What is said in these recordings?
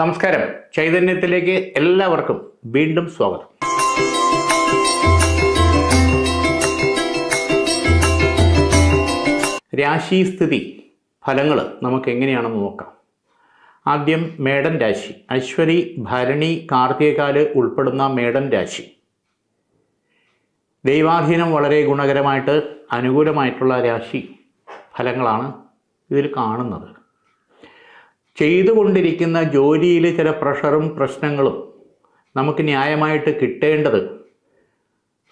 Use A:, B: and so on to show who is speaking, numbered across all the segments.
A: നമസ്കാരം. ചൈതന്യത്തിലേക്ക് എല്ലാവർക്കും വീണ്ടും സ്വാഗതം. രാശിസ്ഥിതി ഫലങ്ങൾ നമുക്ക് എങ്ങനെയാണെന്ന് നോക്കാം. ആദ്യം മേടൻ രാശി. അശ്വതി ഭരണി കാർത്തികകാൽ ഉൾപ്പെടുന്ന മേടൻ രാശി. ദൈവാധീനം വളരെ ഗുണകരമായിട്ട് അനുകൂലമായിട്ടുള്ള രാശി ഫലങ്ങളാണ് ഇതിൽ കാണുന്നത്. ചെയ്തുകൊണ്ടിരിക്കുന്ന ജോലിയിൽ ചില പ്രഷറും പ്രശ്നങ്ങളും നമുക്ക് ന്യായമായിട്ട് കിട്ടേണ്ടത്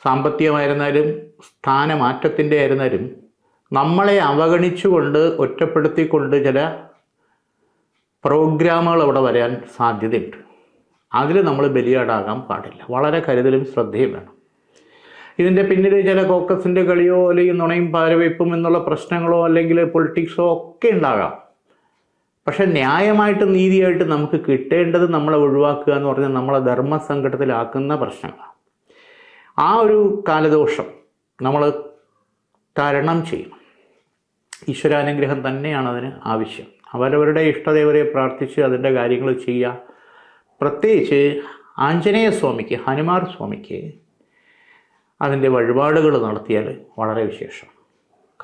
A: സാമ്പത്തികമായിരുന്നാലും സ്ഥാനമാറ്റത്തിന്റെ ആയിരുന്നാലും നമ്മളെ അവഗണിച്ചുകൊണ്ട് ഒറ്റപ്പെടുത്തിക്കൊണ്ട് ചില പ്രോഗ്രാമുകൾ അവിടെ വരാൻ സാധ്യതയുണ്ട്. അതിൽ നമ്മൾ ബലിയാടാകാൻ പാടില്ല. വളരെ കരുതലും ശ്രദ്ധയും വേണം. ഇതിന്റെ പിന്നിൽ ചില കോക്കസിന്റെ കളിയോ അല്ലെങ്കിൽ നുണയും പാരവയ്പ്പും എന്നുള്ള പ്രശ്നങ്ങളോ അല്ലെങ്കിൽ പൊളിറ്റിക്സോ ഒക്കെ ഉണ്ടാകാം. പക്ഷെ ന്യായമായിട്ട് നീതിയായിട്ട് നമുക്ക് കിട്ടേണ്ടത് നമ്മളെ ഒഴിവാക്കുക എന്ന് പറഞ്ഞാൽ നമ്മളെ ധർമ്മസങ്കടത്തിലാക്കുന്ന പ്രശ്നങ്ങളാണ്. ആ ഒരു കാലദോഷം നമ്മൾ തരണം ചെയ്യണം. ഈശ്വരാനുഗ്രഹം തന്നെയാണ് അതിന് ആവശ്യം. അവരവരുടെ ഇഷ്ടദേവരെ പ്രാർത്ഥിച്ച് അതിന്റെ കാര്യങ്ങൾ ചെയ്യുക. പ്രത്യേകിച്ച് ആഞ്ജനേയ സ്വാമിക്ക് ഹനുമാർ സ്വാമിക്ക് അതിന്റെ വഴിപാടുകൾ നടത്തിയാൽ വളരെ വിശേഷം.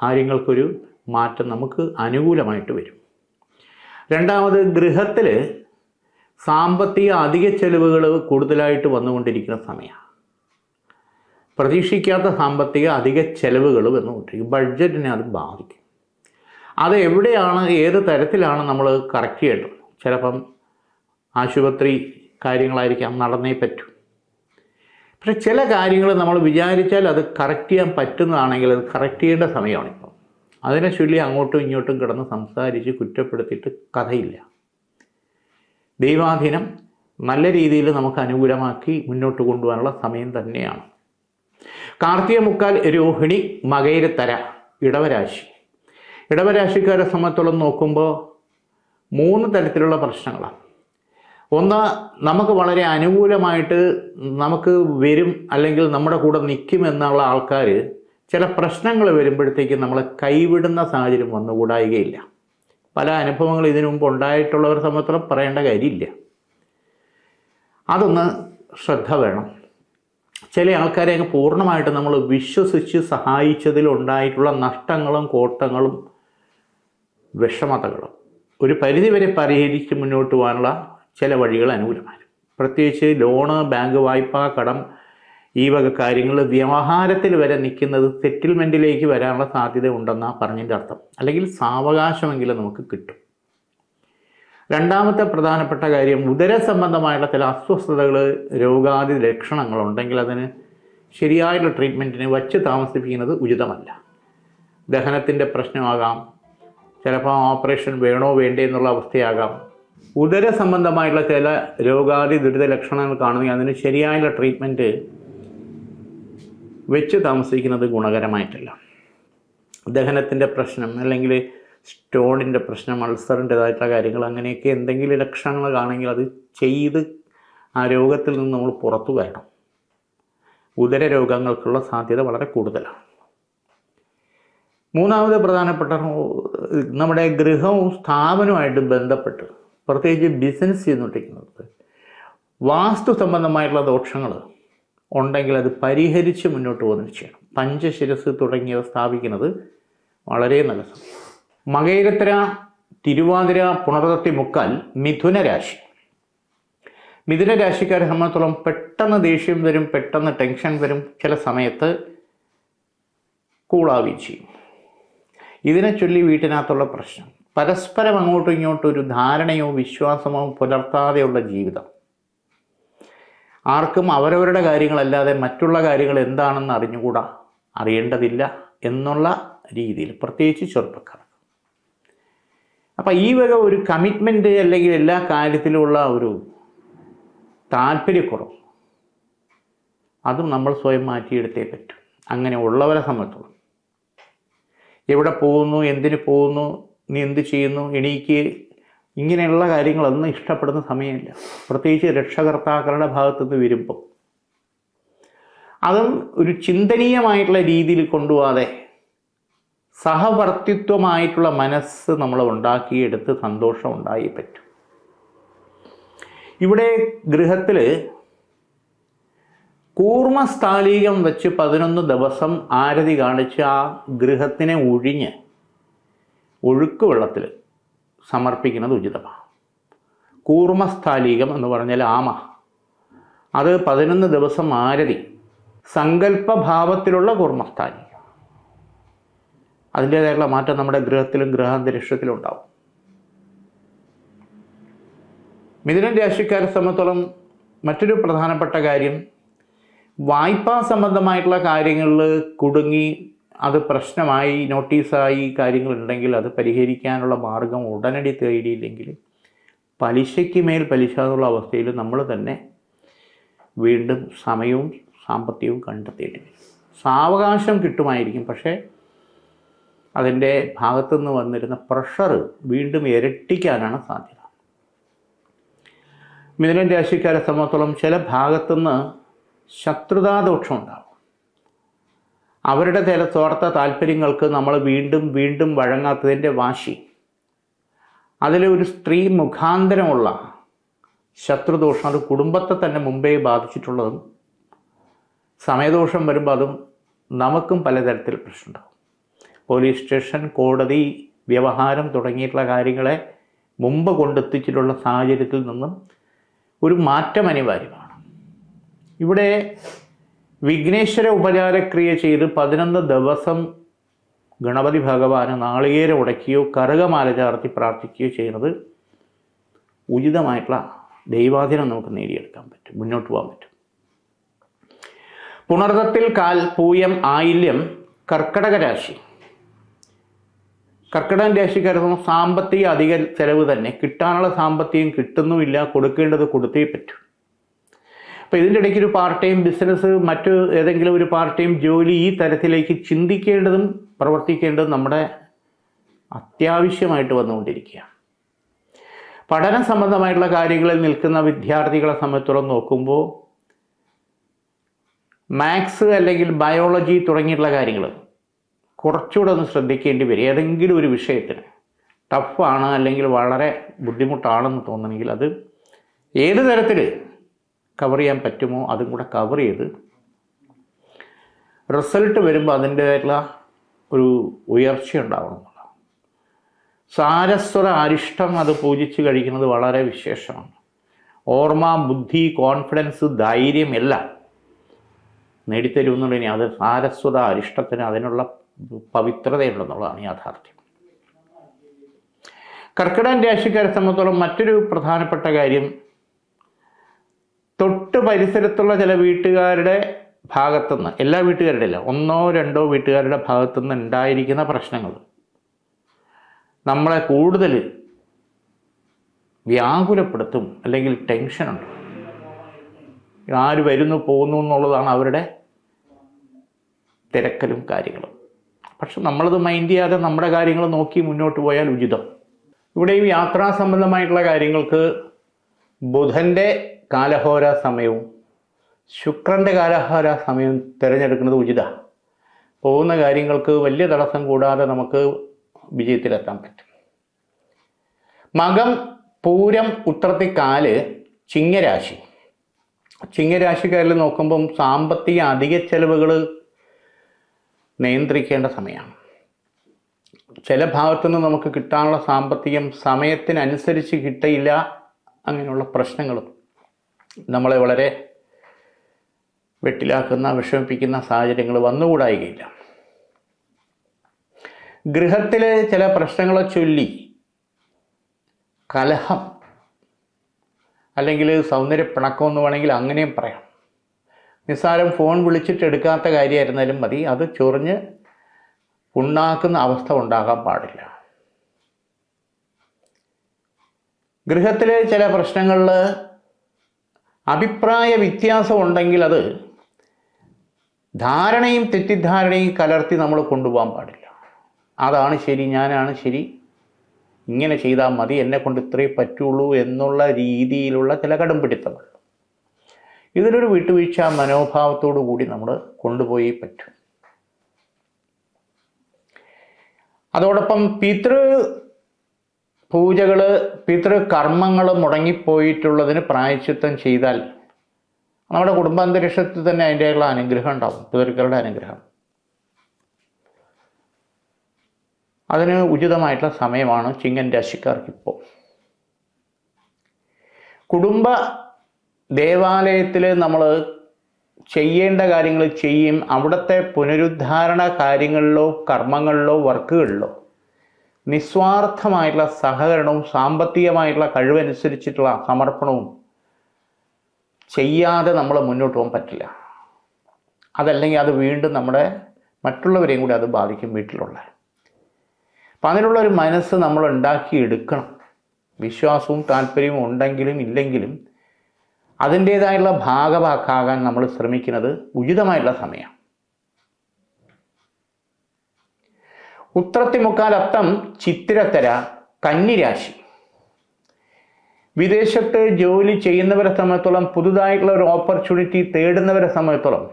A: കാര്യങ്ങൾക്കൊരു മാറ്റം നമുക്ക് അനുകൂലമായിട്ട് വരും. രണ്ടാമത് ഗൃഹത്തിൽ സാമ്പത്തിക അധിക ചെലവുകൾ കൂടുതലായിട്ട് വന്നുകൊണ്ടിരിക്കുന്ന സമയമാണ് പ്രതീക്ഷിക്കാത്ത സാമ്പത്തിക അധിക ചെലവുകൾ വന്നുകൊണ്ടിരിക്കും. ബഡ്ജറ്റിനെ അത് ബാധിക്കും. അത് എവിടെയാണ് ഏത് തരത്തിലാണ് നമ്മൾ കറക്റ്റ് ചെയ്യേണ്ടത്? ചിലപ്പം ആശുപത്രി കാര്യങ്ങളായിരിക്കാം നടന്നേ പറ്റൂ. പക്ഷെ ചില കാര്യങ്ങൾ നമ്മൾ വിചാരിച്ചാൽ അത് കറക്റ്റ് ചെയ്യാൻ പറ്റുന്നതാണെങ്കിൽ അത് കറക്റ്റ് ചെയ്യേണ്ട സമയമാണ് ഇപ്പോൾ. അതിനെ ചൊല്ലി അങ്ങോട്ടും ഇങ്ങോട്ടും കിടന്ന് സംസാരിച്ച് കുറ്റപ്പെടുത്തിയിട്ട് കഥയില്ല. ദൈവാധീനം നല്ല രീതിയിൽ നമുക്ക് അനുകൂലമാക്കി മുന്നോട്ട് കൊണ്ടുപോകാനുള്ള സമയം തന്നെയാണ്. കാർത്തിക മുക്കാൽ രോഹിണി മകയിരത്തര ഇടവരാശി. ഇടവരാശിക്കാരെ സംബന്ധിച്ചോളം നോക്കുമ്പോൾ മൂന്ന് തരത്തിലുള്ള പ്രശ്നങ്ങളാണ്. ഒന്ന് നമുക്ക് വളരെ അനുകൂലമായിട്ട് നമുക്ക് വരും അല്ലെങ്കിൽ നമ്മുടെ കൂടെ നിൽക്കും എന്നുള്ള ആൾക്കാർ ചില പ്രശ്നങ്ങൾ വരുമ്പോഴത്തേക്കും നമ്മൾ കൈവിടുന്ന സാഹചര്യം വന്നുകൂടായികയില്ല. പല അനുഭവങ്ങൾ ഇതിനു മുമ്പ് ഉണ്ടായിട്ടുള്ളവരെ സംബന്ധിച്ചിടത്തോളം പറയേണ്ട കാര്യമില്ല. അതൊന്ന് ശ്രദ്ധ വേണം. ചില ആൾക്കാരെ അങ്ങ് പൂർണമായിട്ട് നമ്മൾ വിശ്വസിച്ച് സഹായിച്ചതിൽ ഉണ്ടായിട്ടുള്ള നഷ്ടങ്ങളും കോട്ടങ്ങളും വിഷമതകളും ഒരു പരിധിവരെ പരിഹരിച്ച് മുന്നോട്ട് പോകാനുള്ള ചില വഴികൾ അനുകൂലമാണ് പ്രത്യേകിച്ച് ലോണ് ബാങ്ക് വായ്പ കടം ഈ വക കാര്യങ്ങൾ വ്യവഹാരത്തിൽ വരെ നിൽക്കുന്നത് സെറ്റിൽമെന്റിലേക്ക് വരാനുള്ള സാധ്യത ഉണ്ടെന്നാണ് പറഞ്ഞതിന്റെ അർത്ഥം. അല്ലെങ്കിൽ സാവകാശമെങ്കിലും നമുക്ക് കിട്ടും. രണ്ടാമത്തെ പ്രധാനപ്പെട്ട കാര്യം ഉദര സംബന്ധമായുള്ള ചില അസ്വസ്ഥതകൾ രോഗാദി ലക്ഷണങ്ങളുണ്ടെങ്കിൽ അതിന് ശരിയായുള്ള ട്രീറ്റ്മെന്റിന് വച്ച് താമസിപ്പിക്കുന്നത് ഉചിതമല്ല. ദഹനത്തിന്റെ പ്രശ്നമാകാം ചിലപ്പോൾ ഓപ്പറേഷൻ വേണോ വേണ്ടേ എന്നുള്ള അവസ്ഥയാകാം. ഉദര സംബന്ധമായിട്ടുള്ള ചില രോഗാദി ദുരിത ലക്ഷണങ്ങൾ കാണുകയും അതിന് ശരിയായുള്ള ട്രീറ്റ്മെന്റ് വെച്ച് താമസിക്കുന്നത് ഗുണകരമായിട്ടല്ല. ദഹനത്തിന്റെ പ്രശ്നം അല്ലെങ്കിൽ സ്റ്റോണിന്റെ പ്രശ്നം അൾസറിന്റെതായിട്ടുള്ള കാര്യങ്ങൾ അങ്ങനെയൊക്കെ എന്തെങ്കിലും ലക്ഷണങ്ങൾ കാണെങ്കിൽ അത് ചെയ്ത് ആ രോഗത്തിൽ നിന്ന് നമ്മൾ പുറത്തു വരണം. ഉദര രോഗങ്ങൾക്കുള്ള സാധ്യത വളരെ കൂടുതലാണ്. മൂന്നാമത് പ്രധാനപ്പെട്ട നമ്മുടെ ഗൃഹവും സ്ഥാപനവുമായിട്ട് ബന്ധപ്പെട്ട് പ്രത്യേകിച്ച് ബിസിനസ് ചെയ്തുകൊണ്ടിരിക്കുന്നത് വാസ്തു സംബന്ധമായിട്ടുള്ള ദോഷങ്ങൾ ഉണ്ടെങ്കിൽ അത് പരിഹരിച്ച് മുന്നോട്ട് പോകുന്ന വിഷയമാണ്. പഞ്ചശിരസ് തുടങ്ങിയവ സ്ഥാപിക്കുന്നത് വളരെ നല്ല സമയം തിരുവാതിര പുണർത്തി മുക്കാൽ മിഥുന രാശി. മിഥുന രാശിക്കാരെ സംബന്ധിച്ചോളം പെട്ടെന്ന് ദേഷ്യം വരും പെട്ടെന്ന് ടെൻഷൻ വരും ചില സമയത്ത് കൂളാവുകയും ചെയ്യും. ഇതിനെ ചൊല്ലി വീട്ടിനകത്തുള്ള പ്രശ്നം. പരസ്പരം അങ്ങോട്ടും ഇങ്ങോട്ടും ഒരു ധാരണയോ വിശ്വാസമോ പുലർത്താതെയുള്ള ജീവിതം. ആർക്കും അവരവരുടെ കാര്യങ്ങളല്ലാതെ മറ്റുള്ള കാര്യങ്ങൾ എന്താണെന്ന് അറിഞ്ഞുകൂടാ? അറിയേണ്ടതില്ല എന്നുള്ള രീതിയിൽ പ്രത്യേകിച്ച് ചെറുപ്പക്കാർ. അപ്പം ഈ വക ഒരു കമ്മിറ്റ്മെന്റ് അല്ലെങ്കിൽ എല്ലാ കാര്യത്തിലുമുള്ള ഒരു താല്പര്യക്കുറവ് അതും നമ്മൾ സ്വയം മാറ്റിയെടുത്തേ പറ്റും. അങ്ങനെ ഉള്ളവരെ സംബന്ധിച്ചോളം. എവിടെ പോകുന്നു എന്തിനു പോകുന്നു നീ എന്ത് ചെയ്യുന്നു എണീക്ക് ഇങ്ങനെയുള്ള കാര്യങ്ങളൊന്നും ഇഷ്ടപ്പെടുന്ന സമയമില്ല. പ്രത്യേകിച്ച് രക്ഷകർത്താക്കളുടെ ഭാഗത്തുനിന്ന് വരുമ്പം. അതും ഒരു ചിന്തനീയമായിട്ടുള്ള രീതിയിൽ കൊണ്ടുപോകാതെ സഹവർത്തിത്വമായിട്ടുള്ള മനസ്സ് നമ്മൾ ഉണ്ടാക്കിയെടുത്ത് സന്തോഷം ഉണ്ടായി പറ്റും. ഇവിടെ ഗൃഹത്തിൽ കൂർമ്മസ്ഥാലീകം വെച്ച് പതിനൊന്ന് ദിവസം ആരതി കാണിച്ച് ആ ഗൃഹത്തിനെ ഒഴിഞ്ഞ് ഒഴുക്ക് വെള്ളത്തിൽ സമർപ്പിക്കുന്നത് ഉചിതമാണ്. കൂർമ്മസ്ഥാലീകം എന്ന് പറഞ്ഞാൽ ആമ. അത് പതിനൊന്ന് ദിവസം ആരതി. സങ്കല്പഭാവത്തിലുള്ള കൂർമ്മസ്ഥാലീകം അതിന്റേതായിട്ടുള്ള മാറ്റം നമ്മുടെ ഗ്രഹത്തിലും ഗൃഹാന്തരീക്ഷത്തിലും ഉണ്ടാവും. മിഥുനൻ രാശിക്കാരെ സംബന്ധിച്ചോളം മറ്റൊരു പ്രധാനപ്പെട്ട കാര്യം വായ്പാ സംബന്ധമായിട്ടുള്ള കാര്യങ്ങളിൽ കുടുങ്ങി അത് പ്രശ്നമായി നോട്ടീസായി കാര്യങ്ങളുണ്ടെങ്കിൽ അത് പരിഹരിക്കാനുള്ള മാർഗം ഉടനടി തേടിയില്ലെങ്കിൽ പലിശയ്ക്ക് മേൽ പലിശ എന്നുള്ള അവസ്ഥയിൽ നമ്മൾ തന്നെ വീണ്ടും സമയവും സാമ്പത്തികവും കണ്ടെത്തിയിട്ട് സാവകാശം കിട്ടുമായിരിക്കും പക്ഷേ അതിന്റെ ഭാഗത്തുനിന്ന് വന്നിരുന്ന പ്രഷർ വീണ്ടും ഇരട്ടിക്കാനാണ് സാധ്യത. മിഥുനൻ രാശിക്കാരെ സംബന്ധിച്ചോളം ചില ഭാഗത്തുനിന്ന് ശത്രുതാദോഷം ഉണ്ടാവും. അവരുടെ ചില സ്വാർത്ഥ താല്പര്യങ്ങൾക്ക് നമ്മൾ വീണ്ടും വീണ്ടും വഴങ്ങാത്തതിന്റെ വാശി. അതിലെ ഒരു സ്ത്രീ മുഖാന്തരമുള്ള ശത്രുദോഷം അത് കുടുംബത്തെ തന്നെ മുമ്പേ ബാധിച്ചിട്ടുള്ളതും സമയദോഷം വരുമ്പോൾ അതും നമുക്കും പലതരത്തിൽ പ്രശ്നമുണ്ടാകും. പോലീസ് സ്റ്റേഷൻ കോടതി വ്യവഹാരം തുടങ്ങിയിട്ടുള്ള കാര്യങ്ങളെ മുമ്പ് കൊണ്ടെത്തിച്ചിട്ടുള്ള സാഹചര്യത്തിൽ നിന്നും ഒരു മാറ്റം അനിവാര്യമാണ്. ഇവിടെ വിഘ്നേശ്വര ഉപചാരക്രിയ ചെയ്ത് പതിനൊന്ന് ദിവസം ഗണപതി ഭഗവാന് നാളികേര ഉടയ്ക്കുകയോ കറുകമാല ചാർത്തി പ്രാർത്ഥിക്കുകയോ ചെയ്യുന്നത് ഉചിതമായിട്ടുള്ള ദൈവാധീനം നമുക്ക് നേടിയെടുക്കാൻ പറ്റും മുന്നോട്ട് പോകാൻ പറ്റും. പുണർദത്തിൽ കാൽ പൂയം ആയില്യം കർക്കടക രാശി. കർക്കിടകൻ രാശിക്കാരെ സാമ്പത്തിക അധിക ചെലവ് തന്നെ. കിട്ടാനുള്ള സാമ്പത്തികം കിട്ടുന്നുമില്ല കൊടുക്കേണ്ടത് കൊടുത്തേ പറ്റൂ. അപ്പോൾ ഇതിന്റെ ഇടയ്ക്ക് ഒരു പാർട്ട് ടൈം ബിസിനസ് മറ്റ് ഏതെങ്കിലും ഒരു പാർട്ട് ടൈം ജോലി ഈ തരത്തിലേക്ക് ചിന്തിക്കേണ്ടതും പ്രവർത്തിക്കേണ്ടതും നമ്മുടെ അത്യാവശ്യമായിട്ട് വന്നുകൊണ്ടിരിക്കുകയാണ്. പഠന സംബന്ധമായിട്ടുള്ള കാര്യങ്ങളിൽ നിൽക്കുന്ന വിദ്യാർത്ഥികളെ സംബന്ധിച്ചോളം നോക്കുമ്പോൾ മാത്സ് അല്ലെങ്കിൽ ബയോളജി തുടങ്ങിയിട്ടുള്ള കാര്യങ്ങൾ കുറച്ചുകൂടെ ഒന്ന് ശ്രദ്ധിക്കേണ്ടി വരും. ഏതെങ്കിലും ഒരു വിഷയത്തിന് ടഫാണ് അല്ലെങ്കിൽ വളരെ ബുദ്ധിമുട്ടാണെന്ന് തോന്നണമെങ്കിൽ അത് ഏത് തരത്തിൽ കവർ ചെയ്യാൻ പറ്റുമോ അതും കൂടെ കവർ ചെയ്ത് റിസൾട്ട് വരുമ്പോൾ അതിന്റേതായിട്ടുള്ള ഒരു ഉയർച്ച ഉണ്ടാവണം. സാരസ്വര അരിഷ്ടം അത് പൂജിച്ച് കഴിക്കുന്നത് വളരെ വിശേഷമാണ്. ഓർമ്മ ബുദ്ധി കോൺഫിഡൻസ് ധൈര്യം എല്ലാം നേടിത്തരുമെന്നുണ്ടെങ്കിൽ അത് സാരസ്വത അരിഷ്ടത്തിന് അതിനുള്ള പവിത്രതയുണ്ടെന്നുള്ളതാണ് യാഥാർത്ഥ്യം. കർക്കിടകൻ രാശിക്കാരെ സംബന്ധിച്ചോളം മറ്റൊരു പ്രധാനപ്പെട്ട കാര്യം തൊട്ട് പരിസരത്തുള്ള ചില വീട്ടുകാരുടെ ഭാഗത്തുനിന്ന് എല്ലാ വീട്ടുകാരുടെ അല്ല ഒന്നോ രണ്ടോ വീട്ടുകാരുടെ ഭാഗത്തുനിന്ന് ഉണ്ടായിരിക്കുന്ന പ്രശ്നങ്ങൾ. നമ്മളെ കൂടുതൽ വ്യാകുലപ്പെടുത്തും അല്ലെങ്കിൽ ടെൻഷൻ ഉണ്ട്. ആര് വരുന്നു പോകുന്നു എന്നുള്ളതാണ് അവരുടെ തിരക്കലും കാര്യങ്ങളും. പക്ഷെ നമ്മളത് മൈൻഡ് ചെയ്യാതെ നമ്മുടെ കാര്യങ്ങൾ നോക്കി മുന്നോട്ട് പോയാൽ ഉചിതം. ഇവിടെയും യാത്രാ സംബന്ധമായിട്ടുള്ള കാര്യങ്ങൾക്ക് ബുധന്റെ കാലഹോര സമയവും ശുക്രന്റെ കാലഹോര സമയവും തിരഞ്ഞെടുക്കുന്നത് ഉചിതമാണ് പോകുന്ന കാര്യങ്ങൾക്ക് വലിയ തടസ്സം കൂടാതെ നമുക്ക് വിജയത്തിലെത്താൻ പറ്റും. മകം പൂരം ഉത്രത്തി ഉത്രത്തിക്കാൽ ചിങ്ങരാശി. ചിങ്ങരാശിക്കാരിൽ നോക്കുമ്പം സാമ്പത്തിക അധിക ചെലവുകൾ നിയന്ത്രിക്കേണ്ട സമയമാണ് ചില ഭാഗത്തു നിന്ന് നമുക്ക് കിട്ടാനുള്ള സാമ്പത്തികം സമയത്തിനനുസരിച്ച് കിട്ടയില്ല അങ്ങനെയുള്ള പ്രശ്നങ്ങളും നമ്മളെ വളരെ വെട്ടിലാക്കുന്ന വിഷമിപ്പിക്കുന്ന സാഹചര്യങ്ങൾ വന്നുകൂടായികയില്ല. ഗൃഹത്തിലെ ചില പ്രശ്നങ്ങളെ ചൊല്ലി കലഹം അല്ലെങ്കിൽ സൗന്ദര്യ പിണക്കം എന്ന് വേണമെങ്കിൽ അങ്ങനെയും പറയാം. നിസ്സാരം ഫോൺ വിളിച്ചിട്ട് എടുക്കാത്ത കാര്യമായിരുന്നാലും മതി. അത് ചൊറിഞ്ഞ് ഉണ്ടാക്കുന്ന അവസ്ഥ ഉണ്ടാകാൻ പാടില്ല. ഗൃഹത്തിലെ ചില പ്രശ്നങ്ങളിൽ അഭിപ്രായ വ്യത്യാസം ഉണ്ടെങ്കിൽ അത് ധാരണയും തെറ്റിദ്ധാരണയും കലർത്തി നമ്മൾ കൊണ്ടുപോകാൻ പാടില്ല. അതാണ് ശരി ഞാനാണ് ശരി ഇങ്ങനെ ചെയ്താൽ മതി എന്നെ കൊണ്ട് ഇത്രേ പറ്റുള്ളൂ എന്നുള്ള രീതിയിലുള്ള ചില കടുംപിടുത്തങ്ങൾ. ഇതിലൊരു വിട്ടുവീഴ്ച മനോഭാവത്തോടു കൂടി നമ്മൾ കൊണ്ടുപോയി പറ്റും. അതോടൊപ്പം പിതൃ പൂജകൾ പിതൃകർമ്മങ്ങൾ മുടങ്ങിപ്പോയിട്ടുള്ളതിന് പ്രായച്ചിത്തം ചെയ്താൽ നമ്മുടെ കുടുംബാന്തരീക്ഷത്തിൽ തന്നെ അതിന്റെയുള്ള അനുഗ്രഹം ഉണ്ടാവും പിതൃക്കളുടെ അനുഗ്രഹം. അതിന് ഉചിതമായിട്ടുള്ള സമയമാണ് ചിങ്ങൻ രാശിക്കാർക്ക് ഇപ്പോൾ കുടുംബ ദേവാലയത്തിൽ നമ്മൾ ചെയ്യേണ്ട കാര്യങ്ങൾ ചെയ്യും അവിടുത്തെ പുനരുദ്ധാരണ കാര്യങ്ങളിലോ കർമ്മങ്ങളിലോ വർക്കുകളിലോ നിസ്വാർത്ഥമായിട്ടുള്ള സഹകരണവും സാമ്പത്തികമായിട്ടുള്ള കഴിവനുസരിച്ചിട്ടുള്ള സമർപ്പണവും ചെയ്യാതെ നമ്മൾ മുന്നോട്ട് പോകാൻ പറ്റില്ല. അതല്ലെങ്കിൽ അത് വീണ്ടും നമ്മുടെ മറ്റുള്ളവരെയും കൂടി അത് ബാധിക്കും വീട്ടിലുള്ള. അപ്പം അതിനുള്ള ഒരു മനസ്സ് നമ്മൾ ഉണ്ടാക്കിയെടുക്കണം. വിശ്വാസവും താല്പര്യവും ഉണ്ടെങ്കിലും ഇല്ലെങ്കിലും അതിന്റേതായുള്ള ഭാഗവാക്കാകാൻ നമ്മൾ ശ്രമിക്കുന്നത് ഉചിതമായിട്ടുള്ള സമയം ഉത്രത്തിമുക്കാൽ അത്തം ചിത്തിരത്തര കന്നിരാശി. വിദേശത്ത് ജോലി ചെയ്യുന്നവരെ സംബന്ധിച്ചോളം പുതുതായിട്ടുള്ള ഒരു ഓപ്പർച്യൂണിറ്റി തേടുന്നവരെ സംബന്ധിച്ചോളം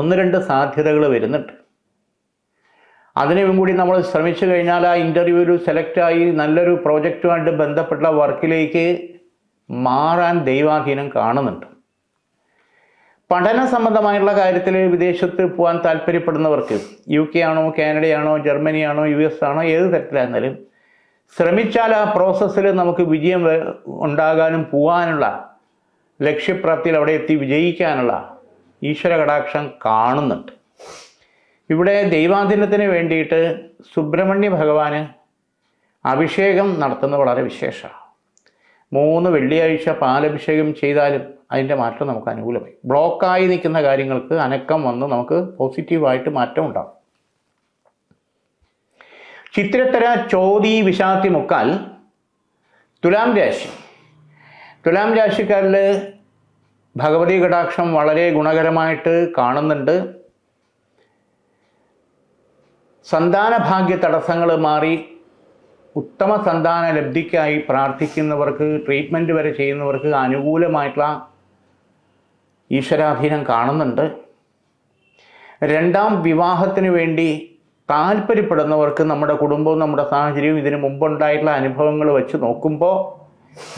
A: ഒന്ന് രണ്ട് സാധ്യതകൾ വരുന്നുണ്ട്. അതിനും കൂടി നമ്മൾ ശ്രമിച്ചു കഴിഞ്ഞാൽ ആ ഇന്റർവ്യൂവിൽ സെലക്റ്റായി നല്ലൊരു പ്രോജക്റ്റുമായിട്ട് ബന്ധപ്പെട്ട വർക്കിലേക്ക് മാറാൻ ദൈവാധീനം കാണുന്നുണ്ട്. പഠന സംബന്ധമായിട്ടുള്ള കാര്യത്തിൽ വിദേശത്ത് പോകാൻ താല്പര്യപ്പെടുന്നവർക്ക് യു കെ ആണോ കാനഡയാണോ ജർമ്മനിയാണോ യു എസ് ആണോ ഏത് തരത്തിലായിരുന്നാലും ശ്രമിച്ചാൽ ആ പ്രോസസ്സിൽ നമുക്ക് വിജയം ഉണ്ടാകാനും പോകാനുള്ള ലക്ഷ്യപ്രാപ്തിയിൽ അവിടെ എത്തി വിജയിക്കാനുള്ള ഈശ്വര കടാക്ഷം കാണുന്നുണ്ട്. ഇവിടെ ദൈവാധീനത്തിന് വേണ്ടിയിട്ട് സുബ്രഹ്മണ്യ ഭഗവാന് അഭിഷേകം നടത്തുന്നത് വളരെ വിശേഷമാണ്. മൂന്ന് വെള്ളിയാഴ്ച പാലഭിഷേകം ചെയ്താലും അതിന്റെ മാറ്റം നമുക്ക് അനുകൂലമായി. ബ്ലോക്കായി നിൽക്കുന്ന കാര്യങ്ങൾക്ക് അനക്കം വന്ന് നമുക്ക് പോസിറ്റീവായിട്ട് മാറ്റം ഉണ്ടാകും ചിത്രത്തര ചോതി വിഷാത്തി മുക്കാൽ തുലാം രാശി. തുലാം രാശിക്കാരിൽ ഭഗവതി കടാക്ഷം വളരെ ഗുണകരമായിട്ട് കാണുന്നുണ്ട്. സന്താന ഭാഗ്യ തടസ്സങ്ങൾ മാറി ഉത്തമ സന്താന ലബ്ധിക്കായി പ്രാർത്ഥിക്കുന്നവർക്ക് ട്രീറ്റ്മെന്റ് വരെ ചെയ്യുന്നവർക്ക് അനുകൂലമായിട്ടുള്ള ഈശ്വരാധീനം കാണുന്നുണ്ട്. രണ്ടാം വിവാഹത്തിന് വേണ്ടി താല്പര്യപ്പെടുന്നവർക്ക് നമ്മുടെ കുടുംബവും നമ്മുടെ സാഹചര്യവും ഇതിനു മുമ്പുണ്ടായിട്ടുള്ള അനുഭവങ്ങൾ വെച്ച് നോക്കുമ്പോൾ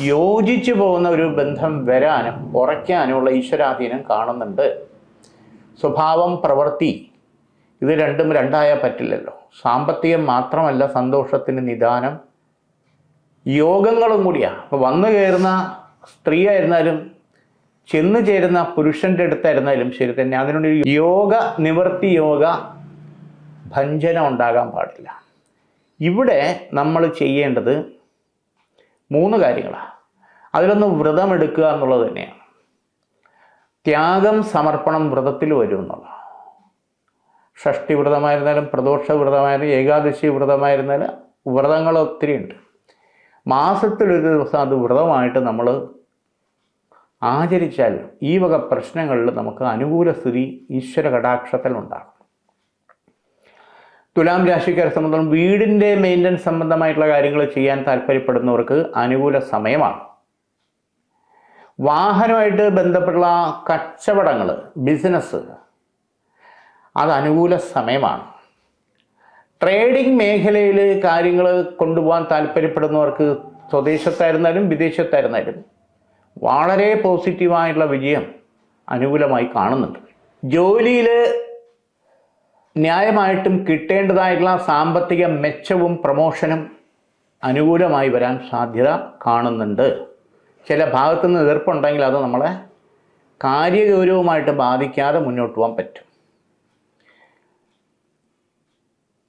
A: യോജിച്ചു പോകുന്ന ഒരു ബന്ധം വരാനും ഉറയ്ക്കാനുമുള്ള ഈശ്വരാധീനം കാണുന്നുണ്ട്. സ്വഭാവം പ്രവൃത്തി ഇത് രണ്ടും രണ്ടായാൽ പറ്റില്ലല്ലോ. സാമ്പത്തികം മാത്രമല്ല സന്തോഷത്തിന് നിദാനം. യോഗങ്ങളും കൂടിയാണ് വന്നു കയറുന്ന സ്ത്രീ ആയിരുന്നാലും ചെന്ന് ചേരുന്ന പുരുഷന്റെ അടുത്തായിരുന്നാലും ശരി തന്നെ അതിനുള്ളിൽ യോഗ നിവർത്തി യോഗ ഭഞ്ജനം ഉണ്ടാകാൻ പാടില്ല. ഇവിടെ നമ്മൾ ചെയ്യേണ്ടത് മൂന്ന് കാര്യങ്ങളാണ് അതിലൊന്ന് വ്രതമെടുക്കുക എന്നുള്ളത് തന്നെയാണ്. ത്യാഗം സമർപ്പണം വ്രതത്തിൽ വരും എന്നുള്ളതാണ്. ഷഷ്ടി വ്രതമായിരുന്നാലും പ്രദോഷ വ്രതമായിരുന്നാലും ഏകാദശി വ്രതമായിരുന്നാലും വ്രതങ്ങൾ ഒത്തിരിയുണ്ട് മാസത്തിലൊരു ദിവസം അത് വ്രതമായിട്ട് നമ്മൾ ആചരിച്ചാൽ ഈ വക പ്രശ്നങ്ങളിൽ നമുക്ക് അനുകൂല സ്ഥിതി ഈശ്വര കടാക്ഷത്തിൽ ഉണ്ടാകും. തുലാം രാശിക്കാരെ സംബന്ധിച്ചും വീടിന്റെ മെയിന്റനൻസ് സംബന്ധമായിട്ടുള്ള കാര്യങ്ങൾ ചെയ്യാൻ താല്പര്യപ്പെടുന്നവർക്ക് അനുകൂല സമയമാണ്. വാഹനമായിട്ട് ബന്ധപ്പെട്ടുള്ള കച്ചവടങ്ങൾ ബിസിനസ് അത് അനുകൂല സമയമാണ്. ട്രേഡിംഗ് മേഖലയിൽ കാര്യങ്ങൾ കൊണ്ടുപോകാൻ താല്പര്യപ്പെടുന്നവർക്ക് സ്വദേശത്തായിരുന്നാലും വിദേശത്തായിരുന്നാലും വളരെ പോസിറ്റീവായിട്ടുള്ള വിജയം അനുകൂലമായി കാണുന്നുണ്ട്. ജോലിയിൽ ന്യായമായിട്ടും കിട്ടേണ്ടതായിട്ടുള്ള സാമ്പത്തിക മെച്ചവും പ്രമോഷനും അനുകൂലമായി വരാൻ സാധ്യത കാണുന്നുണ്ട്. ചില ഭാഗത്തു നിന്ന് എതിർപ്പുണ്ടെങ്കിൽ അത് നമ്മളെ കാര്യഗൗരവമായിട്ട് ബാധിക്കാതെ മുന്നോട്ട് പോകാൻ പറ്റും.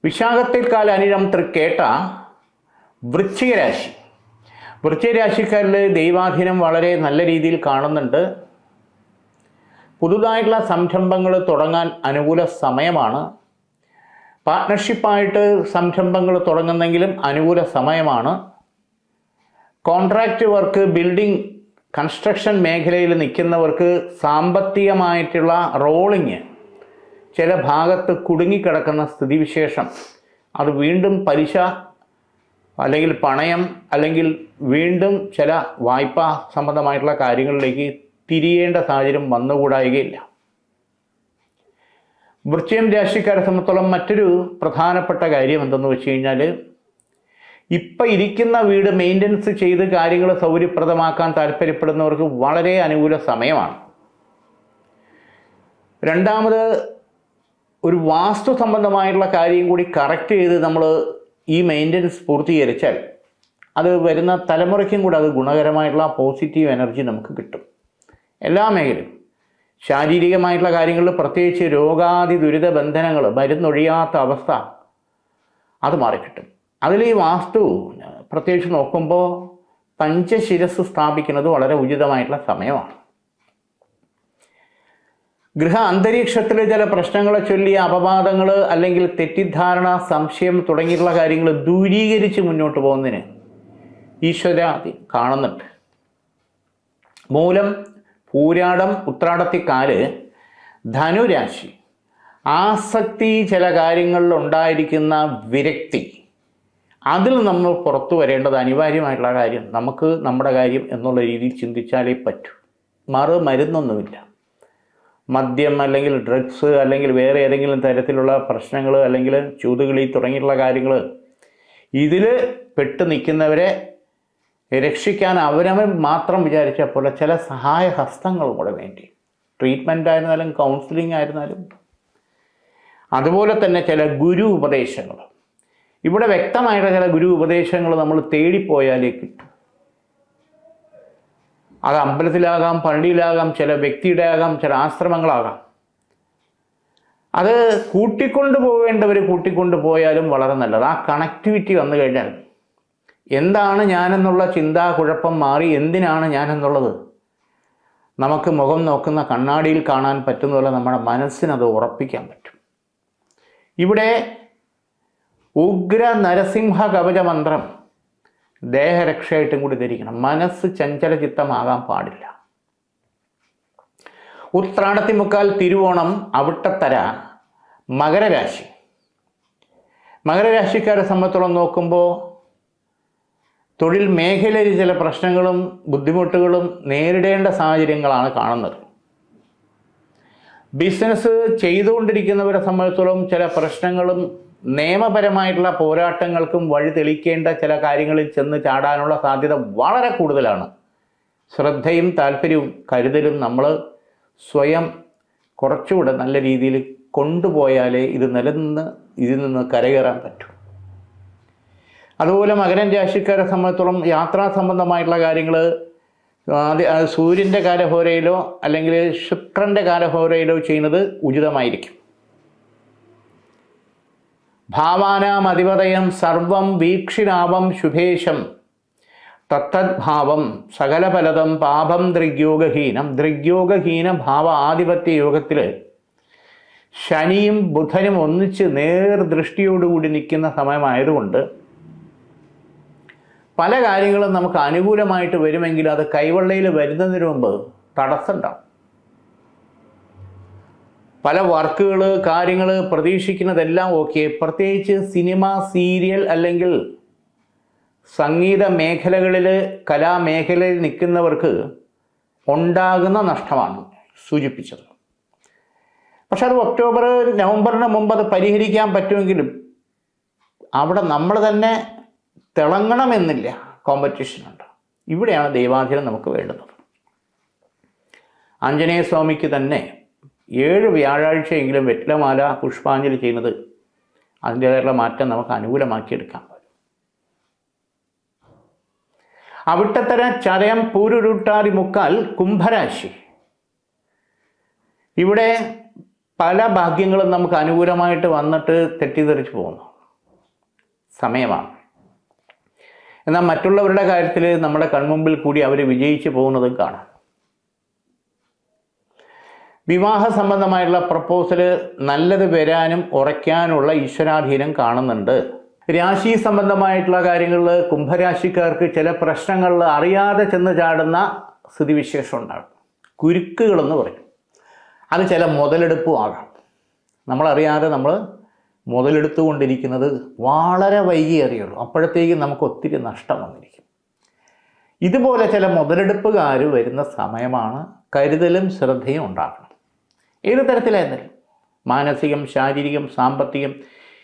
A: വിശാഖത്തിൽ കാല അനിഴം തൃക്കേട്ട വൃശ്ചികരാശി വൃശ്ചികരാശിക്കാരിൽ ദൈവാധീനം വളരെ നല്ല രീതിയിൽ കാണുന്നുണ്ട്. പുതുതായിട്ടുള്ള സംരംഭങ്ങൾ തുടങ്ങാൻ അനുകൂല സമയമാണ്. പാർട്ട്ണർഷിപ്പായിട്ട് സംരംഭങ്ങൾ തുടങ്ങുന്നെങ്കിലും അനുകൂല സമയമാണ്. കോൺട്രാക്റ്റ് വർക്ക് ബിൽഡിംഗ് കൺസ്ട്രക്ഷൻ മേഖലയിൽ നിൽക്കുന്നവർക്ക് സാമ്പത്തികമായിട്ടുള്ള റോളിങ് ചില ഭാഗത്ത് കുടുങ്ങിക്കിടക്കുന്ന സ്ഥിതിവിശേഷം. അത് വീണ്ടും പലിശ അല്ലെങ്കിൽ പണയം അല്ലെങ്കിൽ വീണ്ടും ചില വായ്പ സംബന്ധമായിട്ടുള്ള കാര്യങ്ങളിലേക്ക് തിരിയേണ്ട സാഹചര്യം വന്നുകൂടായികയില്ല. വൃശ്ചയം രാശിക്കാരെ സംബന്ധിച്ചോളം മറ്റൊരു പ്രധാനപ്പെട്ട കാര്യം എന്തെന്ന് വെച്ച് കഴിഞ്ഞാൽ ഇപ്പം ഇരിക്കുന്ന വീട് മെയിന്റനൻസ് ചെയ്ത് കാര്യങ്ങൾ സൗകര്യപ്രദമാക്കാൻ താല്പര്യപ്പെടുന്നവർക്ക് വളരെ അനുകൂല സമയമാണ്. രണ്ടാമത് ഒരു വാസ്തു സംബന്ധമായിട്ടുള്ള കാര്യം കൂടി കറക്റ്റ് ചെയ്ത് നമ്മൾ ഈ മെയിന്റനൻസ് പൂർത്തീകരിച്ചാൽ അത് വരുന്ന തലമുറയ്ക്കും കൂടെ അത് ഗുണകരമായിട്ടുള്ള പോസിറ്റീവ് എനർജി നമുക്ക് കിട്ടും. എല്ലാ മേഖലയും ശാരീരികമായിട്ടുള്ള കാര്യങ്ങളിൽ പ്രത്യേകിച്ച് രോഗാതി ദുരിത ബന്ധനങ്ങൾ മരുന്നൊഴിയാത്ത അവസ്ഥ അത് മാറിക്കിട്ടും. അതിൽ ഈ വാസ്തു പ്രത്യേകിച്ച് നോക്കുമ്പോൾ പഞ്ചശിരസ് സ്ഥാപിക്കുന്നത് വളരെ ഉചിതമായിട്ടുള്ള സമയമാണ്. ഗൃഹ അന്തരീക്ഷത്തിൽ ചില പ്രശ്നങ്ങളെ ചൊല്ലിയ അപവാദങ്ങൾ അല്ലെങ്കിൽ തെറ്റിദ്ധാരണ സംശയം തുടങ്ങിയിട്ടുള്ള കാര്യങ്ങൾ ദൂരീകരിച്ച് മുന്നോട്ട് പോകുന്നതിന് ഈശ്വര കാണുന്നുണ്ട്. മൂലം പൂരാടം ഉത്രാടത്തിക്കാൽ ധനുരാശി ആസക്തി ചില കാര്യങ്ങളിൽ ഉണ്ടായിരിക്കുന്ന വിരക്തി. അതിൽ നമ്മൾ പുറത്തു വരേണ്ടത് അനിവാര്യമായിട്ടുള്ള കാര്യം നമുക്ക് നമ്മുടെ കാര്യം എന്നുള്ള രീതിയിൽ ചിന്തിച്ചാലേ പറ്റൂ. മറു മരുന്നൊന്നുമില്ല. മദ്യം അല്ലെങ്കിൽ ഡ്രഗ്സ് അല്ലെങ്കിൽ വേറെ ഏതെങ്കിലും തരത്തിലുള്ള പ്രശ്നങ്ങൾ അല്ലെങ്കിൽ ചൂതുകളി തുടങ്ങിയിട്ടുള്ള കാര്യങ്ങൾ ഇതിൽ പെട്ട് നിൽക്കുന്നവരെ രക്ഷിക്കാൻ അവരവൻ മാത്രം വിചാരിച്ച പോലെ ചില സഹായ ഹസ്തങ്ങളും കൂടെ വേണ്ടി. ട്രീറ്റ്മെന്റ് ആയിരുന്നാലും കൗൺസിലിംഗ് ആയിരുന്നാലും. അതുപോലെ തന്നെ ചില ഗുരു ഉപദേശങ്ങൾ. ഇവിടെ വ്യക്തമായിട്ട് ചില ഗുരു ഉപദേശങ്ങൾ നമ്മൾ തേടിപ്പോയാലേ കിട്ടും. അത് അമ്പലത്തിലാകാം പള്ളിയിലാകാം ചില വ്യക്തിയുടെ ആകാം ചില ആശ്രമങ്ങളാകാം. അത് കൂട്ടിക്കൊണ്ടു പോവേണ്ടവർ കൂട്ടിക്കൊണ്ടു പോയാലും വളരെ നല്ലത്. ആ കണക്ടിവിറ്റി വന്നു കഴിഞ്ഞാൽ എന്താണ് ഞാനെന്നുള്ള ചിന്താ കുഴപ്പം മാറി എന്തിനാണ് ഞാനെന്നുള്ളത്? നമുക്ക് മുഖം നോക്കുന്ന കണ്ണാടിയിൽ കാണാൻ പറ്റുന്ന പോലെ നമ്മുടെ മനസ്സിനത് ഉറപ്പിക്കാൻ പറ്റും. ഇവിടെ ഉഗ്ര നരസിംഹ കവച മന്ത്രം ദേഹരക്ഷയായിട്ടും കൂടി ധരിക്കണം. മനസ്സ് ചഞ്ചലചിത്തമാകാൻ പാടില്ല. ഉത്രാടത്തി ഉത്രാടത്തിമുക്കാൽ തിരുവോണം അവിട്ടത്തര മകരരാശി. മകരരാശിക്കാരെ സംബന്ധിച്ചോളം നോക്കുമ്പോൾ തൊഴിൽ മേഖലയിൽ ചില പ്രശ്നങ്ങളും ബുദ്ധിമുട്ടുകളും നേരിടേണ്ട സാഹചര്യങ്ങളാണ് കാണുന്നത്. ബിസിനസ് ചെയ്തുകൊണ്ടിരിക്കുന്നവരെ സംബന്ധിച്ചോളം ചില പ്രശ്നങ്ങളും നിയമപരമായിട്ടുള്ള പോരാട്ടങ്ങൾക്കും വഴി തെളിക്കേണ്ട ചില കാര്യങ്ങളിൽ ചെന്ന് ചാടാനുള്ള സാധ്യത വളരെ കൂടുതലാണ്. ശ്രദ്ധയും താല്പര്യവും കരുതലും നമ്മൾ സ്വയം കുറച്ചുകൂടെ നല്ല രീതിയിൽ കൊണ്ടുപോയാലേ ഇത് നിലനിന്ന് ഇതിൽ നിന്ന് കരകയറാൻ പറ്റൂ. അതുപോലെ മകരൻ രാശിക്കാരെ സംബന്ധിച്ചോളം യാത്രാ സംബന്ധമായിട്ടുള്ള കാര്യങ്ങൾ സൂര്യന്റെ കാലഹോരയിലോ അല്ലെങ്കിൽ ശുക്രന്റെ കാലഹോരയിലോ ചെയ്യുന്നത് ഉചിതമായിരിക്കും. ഭാവാനാം അധിപതയം സർവം വീക്ഷിണാവം ശുഭേശം. തത്തദ്ഭാവം സകലഫലതം പാപം ദൃഗ്യോഗഹീനം. ദൃഗ്യോഗഹീന ഭാവ ആധിപത്യ യോഗത്തിൽ ശനിയും ബുധനും ഒന്നിച്ച് നേർദൃഷ്ടിയോടുകൂടി നിൽക്കുന്ന സമയമായതുകൊണ്ട് പല കാര്യങ്ങളും നമുക്ക് അനുകൂലമായിട്ട് വരുമെങ്കിൽ അത് കൈവെള്ളയിൽ വരുന്നതിന് മുമ്പ് തടസ്സമുണ്ടാവും. പല വർക്കുകൾ കാര്യങ്ങൾ പ്രതീക്ഷിക്കുന്നതെല്ലാം ഓക്കെ. പ്രത്യേകിച്ച് സിനിമ സീരിയൽ അല്ലെങ്കിൽ സംഗീത മേഖലകളിൽ കലാമേഖലയിൽ നിൽക്കുന്നവർക്ക് ഉണ്ടാകുന്ന നഷ്ടമാണ് സൂചിപ്പിച്ചത്. പക്ഷെ അത് ഒക്ടോബർ നവംബറിന് മുമ്പ് അത് പരിഹരിക്കാൻ പറ്റുമെങ്കിലും അവിടെ നമ്മൾ തന്നെ തിളങ്ങണമെന്നില്ല. കോമ്പറ്റീഷനുണ്ട്. ഇവിടെയാണ് ദൈവാധീനം നമുക്ക് വേണ്ടുന്നത്. ആഞ്ജനേയ സ്വാമിക്ക് തന്നെ ഏഴ് വ്യാഴാഴ്ചയെങ്കിലും വെറ്റിലമാല പുഷ്പാഞ്ജലി ചെയ്യുന്നത് അതിന്റേതായിട്ടുള്ള മാറ്റം നമുക്ക് അനുകൂലമാക്കിയെടുക്കാം. അവിട്ടത്തര ചരയം പൂരുരുട്ടാതി മുക്കാൽ കുംഭരാശി. ഇവിടെ പല ഭാഗ്യങ്ങളും നമുക്ക് അനുകൂലമായിട്ട് വന്നിട്ട് തെറ്റിദ്ധരിച്ചു പോകുന്നു. സമയമാണ്. എന്നാൽ മറ്റുള്ളവരുടെ കാര്യത്തിൽ നമ്മുടെ കൺമുമ്പിൽ കൂടി അവർ വിജയിച്ചു പോകുന്നതും കാണാം. വിവാഹ സംബന്ധമായിട്ടുള്ള പ്രപ്പോസൽ നല്ലത് വരാനും ഉറയ്ക്കാനുള്ള ഈശ്വരാധീനം കാണുന്നുണ്ട്. രാശി സംബന്ധമായിട്ടുള്ള കാര്യങ്ങളിൽ കുംഭരാശിക്കാർക്ക് ചില പ്രശ്നങ്ങളിൽ അറിയാതെ ചെന്ന് ചാടുന്ന സ്ഥിതിവിശേഷം ഉണ്ടാകും. കുരുക്കുകളെന്ന് പറയും. അത് ചില മുതലെടുപ്പും ആകാം. നമ്മളറിയാതെ നമ്മൾ മുതലെടുത്തുകൊണ്ടിരിക്കുന്നത് വളരെ വൈകി അറിയുള്ളൂ അപ്പോഴത്തേക്കും നമുക്ക് ഒത്തിരി നഷ്ടം വന്നിരിക്കും. ഇതുപോലെ ചില മുതലെടുപ്പുകാർ വരുന്ന സമയമാണ് കരുതലും ശ്രദ്ധയും ഉണ്ടാക്കണം ഏത് തരത്തിലായിരുന്നാലും മാനസികം ശാരീരികം സാമ്പത്തികം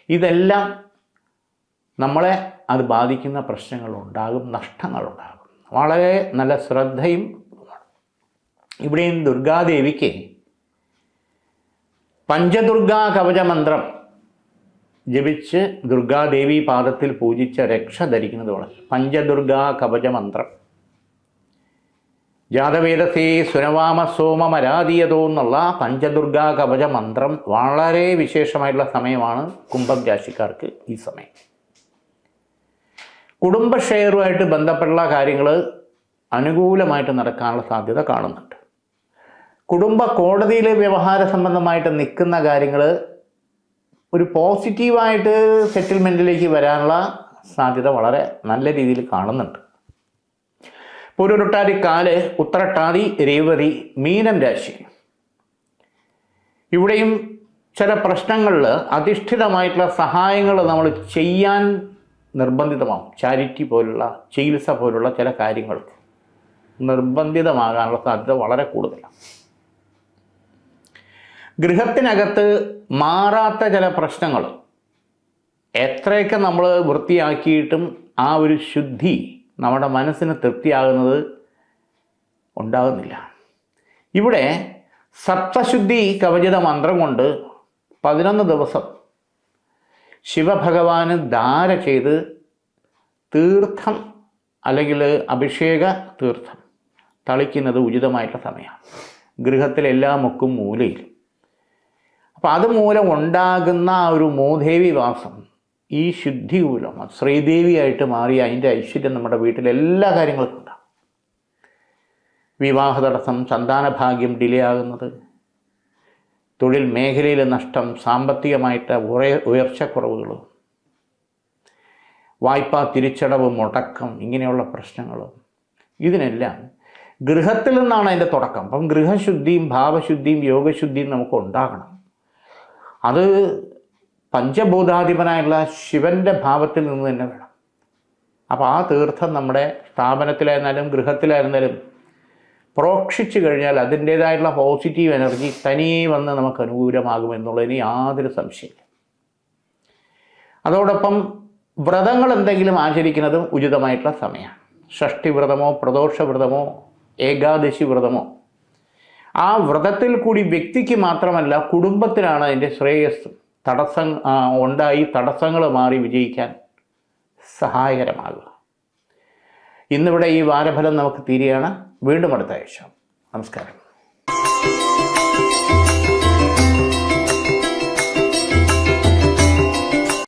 A: ഇതെല്ലാം നമ്മളെ അത് ബാധിക്കുന്ന പ്രശ്നങ്ങളുണ്ടാകും നഷ്ടങ്ങളുണ്ടാകും വളരെ നല്ല ശ്രദ്ധയും. ഇവിടെയും ദുർഗാദേവിക്ക് പഞ്ചദുർഗാ കവചമന്ത്രം ജപിച്ച് ദുർഗാദേവി പാദത്തിൽ പൂജിച്ച രക്ഷ ധരിക്കുന്നത് വളരെ പഞ്ചദുർഗാ കവചമന്ത്രം ജാതവേദസേ സുനവാമ സോമമരാതീയതോ എന്നുള്ള പഞ്ചദുർഗാ കവച മന്ത്രം വളരെ വിശേഷമായിട്ടുള്ള സമയമാണ് കുംഭം രാശിക്കാർക്ക് ഈ സമയം. കുടുംബ ഷെയറുമായിട്ട് ബന്ധപ്പെട്ടുള്ള കാര്യങ്ങൾ അനുകൂലമായിട്ട് നടക്കാനുള്ള സാധ്യത കാണുന്നുണ്ട്. കുടുംബ കോടതിയിലെ വ്യവഹാര സംബന്ധമായിട്ട് നിൽക്കുന്ന കാര്യങ്ങൾ ഒരു പോസിറ്റീവായിട്ട് സെറ്റിൽമെന്റിലേക്ക് വരാനുള്ള സാധ്യത വളരെ നല്ല രീതിയിൽ കാണുന്നുണ്ട്. പൂരുരുട്ടാതി കാൽ ഉത്തരട്ടാതി രേവതി മീനം രാശി. ഇവിടെയും ചില പ്രശ്നങ്ങളിൽ അധിഷ്ഠിതമായിട്ടുള്ള സഹായങ്ങൾ നമ്മൾ ചെയ്യാൻ നിർബന്ധിതമാവും. ചാരിറ്റി പോലുള്ള ചികിത്സ പോലുള്ള ചില കാര്യങ്ങൾക്ക് നിർബന്ധിതമാകാനുള്ള സാധ്യത വളരെ കൂടുതലാണ്. ഗൃഹത്തിനകത്ത് മാറാത്ത ചില പ്രശ്നങ്ങൾ. എത്രയൊക്കെ നമ്മൾ വൃത്തിയാക്കിയിട്ടും ആ ഒരു ശുദ്ധി നമ്മുടെ മനസ്സിന് തൃപ്തിയാകുന്നത് ഉണ്ടാകുന്നില്ല. ഇവിടെ സപ്തശുദ്ധി കവചിത മന്ത്രം കൊണ്ട് പതിനൊന്ന് ദിവസം ശിവഭഗവാന് ധാര ചെയ്ത് തീർത്ഥം അല്ലെങ്കിൽ അഭിഷേക തീർത്ഥം തളിക്കുന്നത് ഉചിതമായിട്ടുള്ള സമയമാണ്. ഗൃഹത്തിലെല്ലാ മുക്കും മൂലയിൽ അപ്പം അതുമൂലം ഉണ്ടാകുന്ന ആ ഒരു മൂദേവി വാസം ഈ ശുദ്ധി മൂലം ശ്രീദേവിയായിട്ട് മാറി അതിന്റെ ഐശ്വര്യം നമ്മുടെ വീട്ടിലെ എല്ലാ കാര്യങ്ങൾക്കും ഉണ്ടാകും. വിവാഹ തടസ്സം സന്താനഭാഗ്യം ഡിലേ ആകുന്നത് തൊഴിൽ മേഖലയിലെ നഷ്ടം സാമ്പത്തികമായിട്ട് ഉയർ ഉയർച്ചക്കുറവുകൾ വായ്പാ തിരിച്ചടവ് മുടക്കം ഇങ്ങനെയുള്ള പ്രശ്നങ്ങൾ ഇതിനെല്ലാം ഗൃഹത്തിൽ നിന്നാണ് അതിന്റെ തുടക്കം. അപ്പം ഗൃഹശുദ്ധിയും ഭാവശുദ്ധിയും യോഗശുദ്ധിയും നമുക്ക് ഉണ്ടാകണം. അത് പഞ്ചഭൂതാധിപനായുള്ള ശിവന്റെ ഭാവത്തിൽ നിന്ന് തന്നെ വേണം. അപ്പോൾ ആ തീർത്ഥം നമ്മുടെ സ്ഥാപനത്തിലായിരുന്നാലും ഗൃഹത്തിലായിരുന്നാലും പ്രോക്ഷിച്ച് കഴിഞ്ഞാൽ അതിന്റേതായിട്ടുള്ള പോസിറ്റീവ് എനർജി തനിയെ വന്ന് നമുക്ക് അനുകൂലമാകും അനുകൂലമാകുമെന്നുള്ളതിന് യാതൊരു സംശയമില്ല. അതോടൊപ്പം വ്രതങ്ങൾ എന്തെങ്കിലും ആചരിക്കുന്നതും ഉചിതമായിട്ടുള്ള സമയമാണ്. ഷഷ്ടി വ്രതമോ പ്രദോഷ വ്രതമോ ഏകാദശി വ്രതമോ. ആ വ്രതത്തിൽ കൂടി വ്യക്തിക്ക് മാത്രമല്ല കുടുംബത്തിനാണ് അതിന്റെ ശ്രേയസ് തടസ്സം ഉണ്ടായി തടസ്സങ്ങൾ മാറി വിജയിക്കാൻ സഹായകരമാകുക. ഇന്നിവിടെ ഈ വാരഫലം നമുക്ക് തീരുകയാണ്. വീണ്ടും അടുത്ത ആഴ്ച. നമസ്കാരം.